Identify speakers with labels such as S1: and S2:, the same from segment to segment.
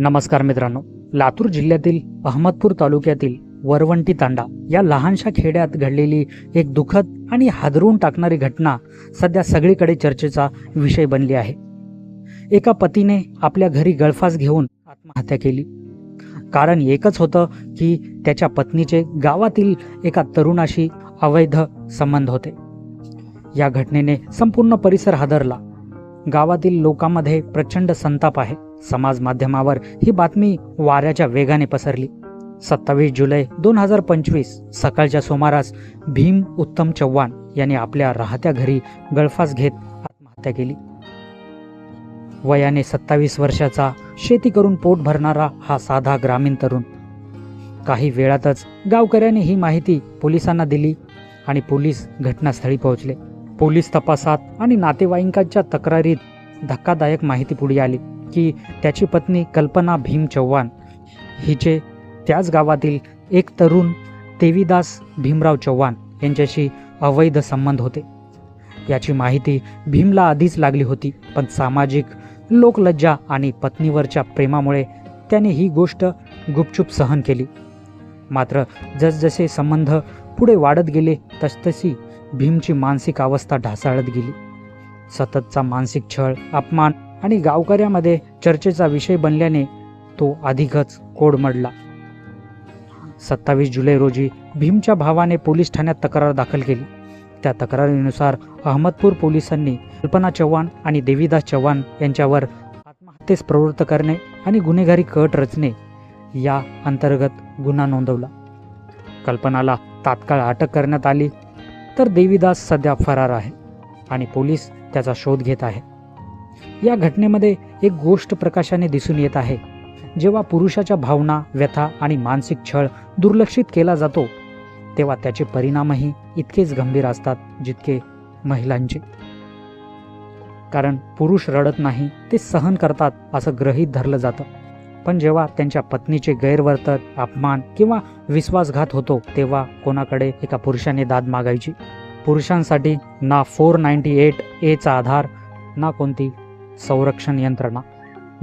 S1: नमस्कार मित्रांनो. लातूर जिल्ह्यातील अहमदपूर तालुक्यातील वरवंटी तांडा या लहानशा खेड्यात घडलेली एक दुःखद आणि हादरून टाकणारी घटना सध्या सगळीकडे चर्चेचा विषय बनली आहे. एका पतीने आपल्या घरी गळफास घेऊन आत्महत्या केली. कारण एकच होतं की त्याच्या पत्नीचे गावातील एका तरुणाशी अवैध संबंध होते. या घटनेने संपूर्ण परिसर हादरला. गावातील लोकांमध्ये प्रचंड संताप आहे. समाज माध्यमावर ही बातमी वाऱ्याच्या वेगाने पसरली. सत्तावीस जुलै दोन हजार पंचवीस सकाळच्या सुमारास भीम उत्तम चव्हाण यांनी आपल्या राहत्या घरी गळफास घेत आत्महत्या केली. वयाने सत्तावीस वर्षाचा शेती करून पोट भरणारा हा साधा ग्रामीण तरुण. काही वेळातच गावकऱ्यांनी ही माहिती पोलिसांना दिली आणि पोलीस घटनास्थळी पोहोचले. पोलीस तपासात आणि नातेवाईकांच्या तक्रारीत धक्कादायक माहिती पुढे आली. की त्याची पत्नी कल्पना भीम चव्हाण हिचे त्याच गावातील एक तरुण देवीदास भीमराव चव्हाण यांच्याशी अवैध संबंध होते. याची माहिती भीमला आधीच लागली होती पण सामाजिक लोकलज्जा आणि पत्नीवरच्या प्रेमामुळे त्याने ही गोष्ट गुपचूप सहन केली. मात्र जसजसे संबंध पुढे वाढत गेले तसतशी भीमची मानसिक अवस्था ढासाळत गेली. सततचा मानसिक छळ अपमान आणि गावकऱ्यामध्ये चर्चेचा विषय बनल्याने तो अधिकच कोडमडला सत्तावीस जुलै रोजी भीमच्या भावाने पोलीस ठाण्यात तक्रार दाखल केली. त्या तक्रारीनुसार अहमदपूर पोलिसांनी कल्पना चव्हाण आणि देवीदास चव्हाण यांच्यावर आत्महत्येस प्रवृत्त करणे आणि गुन्हेगारी कट रचणे या अंतर्गत गुन्हा नोंदवला. कल्पनाला तात्काळ अटक करण्यात आली तर देवीदास सध्या फरार आहे आणि पोलीस त्याचा शोध घेत आहे. या घटनेमध्ये एक गोष्ट प्रकाशाने दिसून येत आहे. जेव्हा पुरुषाच्या भावना व्यथा आणि मानसिक छळ दुर्लक्षित केला जातो तेव्हा त्याचे परिणामही इतकेच गंभीर असतात जितके महिलांचे. कारण पुरुष रडत नाही ते सहन करतात असं ग्रहीत धरलं जातं. पण जेव्हा त्यांच्या पत्नीचे गैरवर्तन अपमान किंवा विश्वासघात होतो तेव्हा कोणाकडे एका पुरुषाने दाद मागायची? पुरुषांसाठी ना फोर नाईन्टी एट एचा आधार ना कोणती संरक्षण यंत्रणा.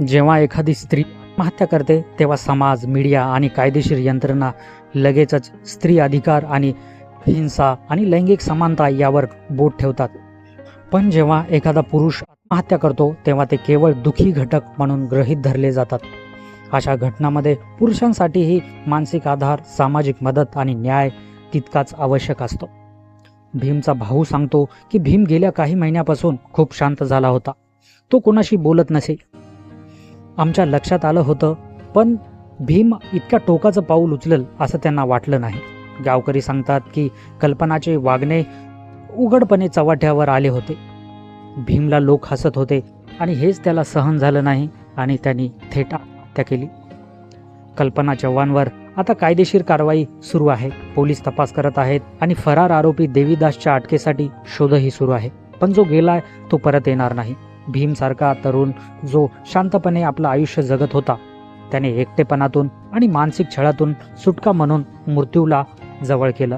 S1: जेव्हा एखादी स्त्री आत्महत्या करते तेव्हा समाज मीडिया आणि कायदेशीर यंत्रणा लगेचच स्त्री अधिकार आणि हिंसा आणि लैंगिक समानता यावर बोट ठेवतात. पण जेव्हा एखादा पुरुष आत्महत्या करतो तेव्हा ते केवळ दुखी घटक म्हणून ग्रहीत धरले जातात. अशा घटनामध्ये पुरुषांसाठीही मानसिक आधार सामाजिक मदत आणि न्याय तितकाच आवश्यक असतो. भीमचा भाऊ सांगतो की भीम गेल्या काही महिन्यापासून खूप शांत झाला होता. तो कोणाशी बोलत नसे. आमच्या लक्षात आलं होतं पण भीम इतक्या टोकाचं पाऊल उचलल असं त्यांना वाटलं नाही. गावकरी सांगतात की कल्पनाचे वागणे उघडपणे चव्हाट्यावर आले होते. भीमला लोक हसत होते आणि हेच त्याला सहन झालं नाही आणि त्यांनी थेट हत्या केली. कल्पना चव्हाणवर आता कायदेशीर कारवाई सुरू आहे. पोलीस तपास करत आहेत आणि फरार आरोपी देवीदासच्या अटकेसाठी शोधही सुरू आहे. पण जो गेलाय तो परत येणार नाही. भीमसारखा तरुण जो शांतपणे आपलं आयुष्य जगत होता. त्याने एकटेपणातून आणि मानसिक छळातून सुटका म्हणून मृत्यूला जवळ केलं.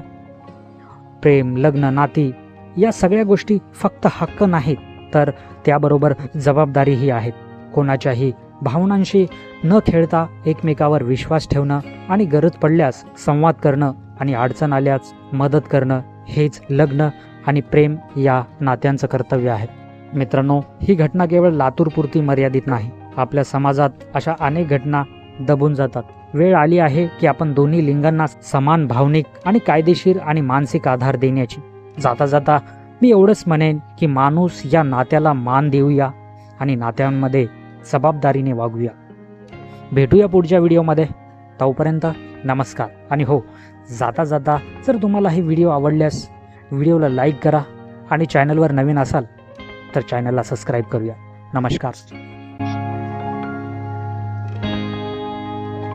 S1: प्रेम लग्न नाती या सगळ्या गोष्टी फक्त हक्क नाहीत तर त्याबरोबर जबाबदारीही आहेत. कोणाच्याही भावनांशी न खेळता एकमेकावर विश्वास ठेवणं आणि गरज पडल्यास संवाद करणं आणि अडचण आल्यास मदत करणं हेच लग्न आणि प्रेम या नात्यांचं कर्तव्य आहे. मित्रांनो ही घटना केवळ लातूरपुरती मर्यादित नाही. आपल्या समाजात अशा अनेक घटना दबून जातात. वेळ आली आहे की आपण दोन्ही लिंगांना समान भावनिक आणि कायदेशीर आणि मानसिक आधार देण्याची. जाता जाता मी एवढंच म्हणेन की माणूस या नात्याला मान देऊया आणि नात्यांमध्ये जबाबदारीने वागूया. भेटूया पुढच्या व्हिडिओमध्ये. तोपर्यंत नमस्कार. आणि हो जाता जाता जर तुम्हाला हे व्हिडिओ आवडल्यास व्हिडिओला लाईक करा आणि चॅनलवर नवीन असाल तर चॅनलला सबस्क्राईब करूया. नमस्कार.